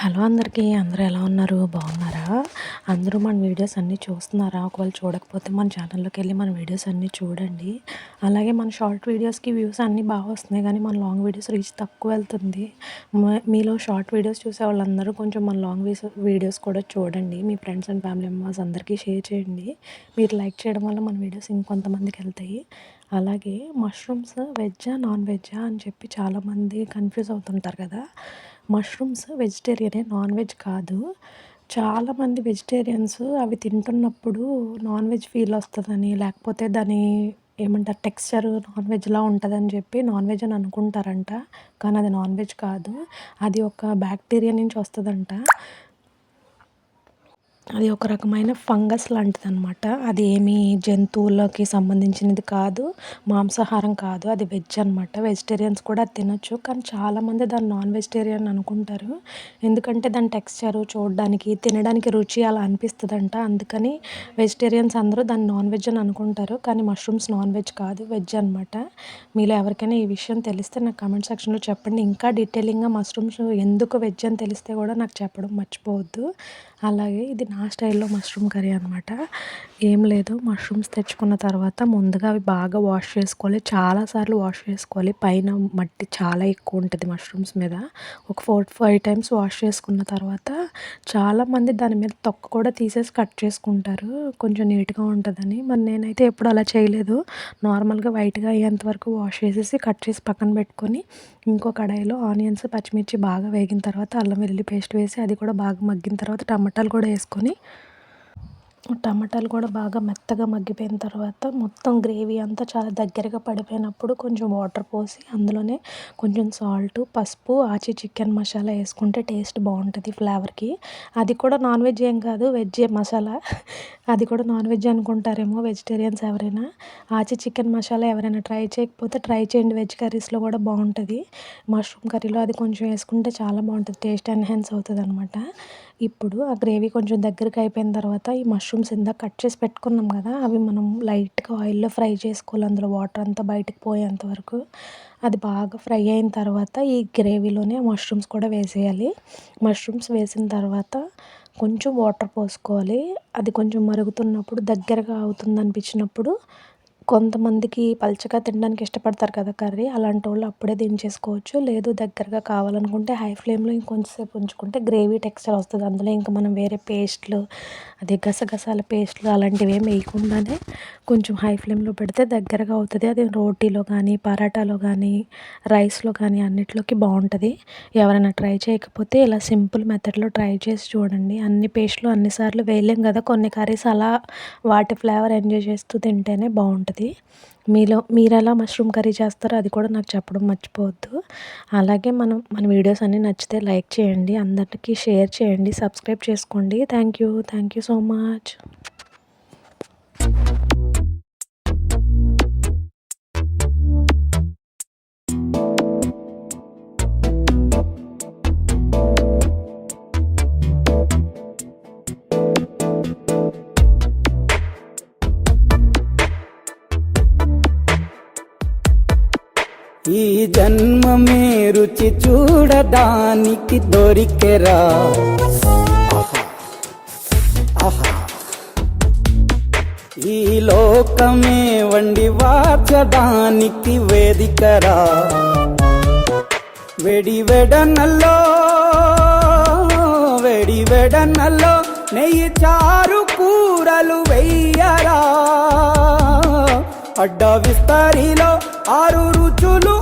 Hello అందరికీ అందరూ ఎలా ఉన్నారు? బాగున్నారా? అందరూ మన వీడియోస్ అన్నీ చూస్తున్నారా? ఒకవేళ చూడకపోతే మన ఛానల్లోకి వెళ్ళి మన వీడియోస్ అన్నీ చూడండి. అలాగే మన షార్ట్ వీడియోస్కి వ్యూస్ అన్నీ బాగా వస్తున్నాయి కానీ మన లాంగ్ వీడియోస్ రీచ్ తక్కువ వెళ్తుంది. మీలో షార్ట్ వీడియోస్ చూసే వాళ్ళందరూ కొంచెం మన లాంగ్ వీడియోస్ కూడా చూడండి. మీ ఫ్రెండ్స్ అండ్ ఫ్యామిలీ మెంబర్స్ అందరికీ షేర్ చేయండి. మీరు లైక్ చేయడం వల్ల మన వీడియోస్ ఇంకొంతమందికి వెళ్తాయి. అలాగే మష్రూమ్స్ వెజ్జా నాన్ వెజ్జా అని చెప్పి చాలామంది కన్ఫ్యూజ్ అవుతుంటారు కదా. మష్రూమ్స్ వెజిటేరియనే నాన్ వెజ్ కాదు. చాలామంది వెజిటేరియన్స్ అవి తింటున్నప్పుడు నాన్ వెజ్ ఫీల్ వస్తుందని లేకపోతే దాని ఏమంటారు టెక్స్చర్ నాన్ వెజ్లా ఉంటుందని చెప్పి నాన్ వెజ్ అని అనుకుంటారంట. కానీ అది నాన్ వెజ్ కాదు. అది ఒక బ్యాక్టీరియా నుంచి వస్తుందంట. అది ఒక రకమైన ఫంగస్ లాంటిది అనమాట అది ఏమి జంతువులకి సంబంధించినది కాదు మాంసాహారం కాదు అది వెజ్ అనమాట వెజిటేరియన్స్ కూడా అది తినొచ్చు కానీ చాలామంది దాన్ని నాన్ వెజిటేరియన్ అనుకుంటారు. ఎందుకంటే దాని టెక్స్చరు చూడడానికి తినడానికి రుచి అలా అనిపిస్తుందంట. అందుకని వెజిటేరియన్స్ అందరూ దాన్ని నాన్ వెజ్ అని అనుకుంటారు కానీ మష్రూమ్స్ నాన్ వెజ్ కాదు వెజ్ అనమాట మీలో ఎవరికైనా ఈ విషయం తెలిస్తే నాకు కమెంట్ సెక్షన్లో చెప్పండి. ఇంకా డీటెయిలింగ్గా మష్రూమ్స్ ఎందుకు వెజ్ అని తెలిస్తే కూడా నాకు చెప్పడం మర్చిపోవద్దు. అలాగే ఇది నా స్టైల్లో మష్రూమ్ కర్రీ అనమాట ఏం లేదు మష్రూమ్స్ తెచ్చుకున్న తర్వాత ముందుగా అవి బాగా వాష్ చేసుకోవాలి. చాలాసార్లు వాష్ చేసుకోవాలి. పైన మట్టి చాలా ఎక్కువ ఉంటుంది మష్రూమ్స్ మీద. ఒక ఫోర్ ఫైవ్ టైమ్స్ వాష్ చేసుకున్న తర్వాత చాలామంది దాని మీద తొక్క కూడా తీసేసి కట్ చేసుకుంటారు. కొంచెం నీట్గా ఉంటుందని. మరి నేనైతే ఎప్పుడు అలా చేయలేదు. నార్మల్గా వైట్గా అయ్యేంత వరకు వాష్ చేసేసి కట్ చేసి పక్కన పెట్టుకొని ఇంకో కడాయిలో ఆనియన్స్ పచ్చిమిర్చి బాగా వేగిన తర్వాత అల్లం వెల్లుల్లి పేస్ట్ వేసి అది కూడా బాగా మగ్గిన తర్వాత టమాటాలు కూడా వేసుకొని టమాటాలు కూడా బాగా మెత్తగా మగ్గిపోయిన తర్వాత మొత్తం గ్రేవీ అంతా చాలా దగ్గరగా పడిపోయినప్పుడు కొంచెం వాటర్ పోసి అందులోనే కొంచెం సాల్ట్ పసుపు ఆచి చికెన్ మసాలా వేసుకుంటే టేస్ట్ బాగుంటుంది ఫ్లేవర్కి. అది కూడా నాన్ వెజ్ ఏం కాదు వెజ్ మసాలా. అది కూడా నాన్ వెజ్ అనుకుంటారేమో వెజిటేరియన్స్ ఎవరైనా. ఆచి చికెన్ మసాలా ఎవరైనా ట్రై చేయకపోతే ట్రై చేయండి. వెజ్ కర్రీస్లో కూడా బాగుంటుంది. మష్రూమ్ కర్రీలో అది కొంచెం వేసుకుంటే చాలా బాగుంటుంది. టేస్ట్ ఎన్హాన్స్ అవుతుంది అనమాట ఇప్పుడు ఆ గ్రేవీ కొంచెం దగ్గరికి అయిపోయిన తర్వాత ఈ మష్రూమ్స్ ఇందాక కట్ చేసి పెట్టుకున్నాం కదా అవి మనం లైట్గా ఆయిల్లో ఫ్రై చేసుకోవాలి. అందులో వాటర్ అంతా బయటికి పోయేంత వరకు. అది బాగా ఫ్రై అయిన తర్వాత ఈ గ్రేవీలోనే మష్రూమ్స్ కూడా వేసేయాలి. మష్రూమ్స్ వేసిన తర్వాత కొంచెం వాటర్ పోసుకోవాలి. అది కొంచెం మరుగుతున్నప్పుడు దగ్గరగా అవుతుంది అనిపించినప్పుడు కొంతమందికి పల్చగా తినడానికి ఇష్టపడతారు కదా కర్రీ అలాంటి వాళ్ళు అప్పుడే దించేసుకోవచ్చు. లేదు దగ్గరగా కావాలనుకుంటే హై ఫ్లేమ్లో ఇంకొంచెంసేపు ఉంచుకుంటే గ్రేవీ టెక్స్చర్ వస్తుంది. అందులో ఇంకా మనం వేరే పేస్ట్లు అదే గసగసాల పేస్ట్లు అలాంటివి ఏమి వేయకుండానే కొంచెం హై ఫ్లేమ్లో పెడితే దగ్గరగా అవుతుంది. అది రోటీలో కానీ పరాటాలో కానీ రైస్లో కానీ అన్నిట్లోకి బాగుంటుంది. ఎవరైనా ట్రై చేయకపోతే ఇలా సింపుల్ మెథడ్లో ట్రై చేసి చూడండి. అన్ని పేస్ట్లు అన్నిసార్లు వేయలేం కదా. కొన్ని కర్రీస్ అలా వాటి ఫ్లేవర్ ఎంజాయ్ చేస్తూ తింటేనే బాగుంటుంది. మీలో మీరు ఎలా మష్రూమ్ కర్రీ చేస్తారో అది కూడా నాకు చెప్పడం మర్చిపోవద్దు. అలాగే మనం మన వీడియోస్ అన్నీ నచ్చితే లైక్ చేయండి అందరికీ షేర్ చేయండి సబ్స్క్రైబ్ చేసుకోండి. Thank you thank you so much. ఈ జన్మమే రుచి చూడడానికి దొరికెరా. ఈ లోకమే వండి వాచడానికి వేదికరా. వెడి వెడనల్లో వెడి వెడనల్లో నెయ్యి చారు కూరలు వెయ్యరా అడ్డ విస్తారిలో ఆరు రుచులు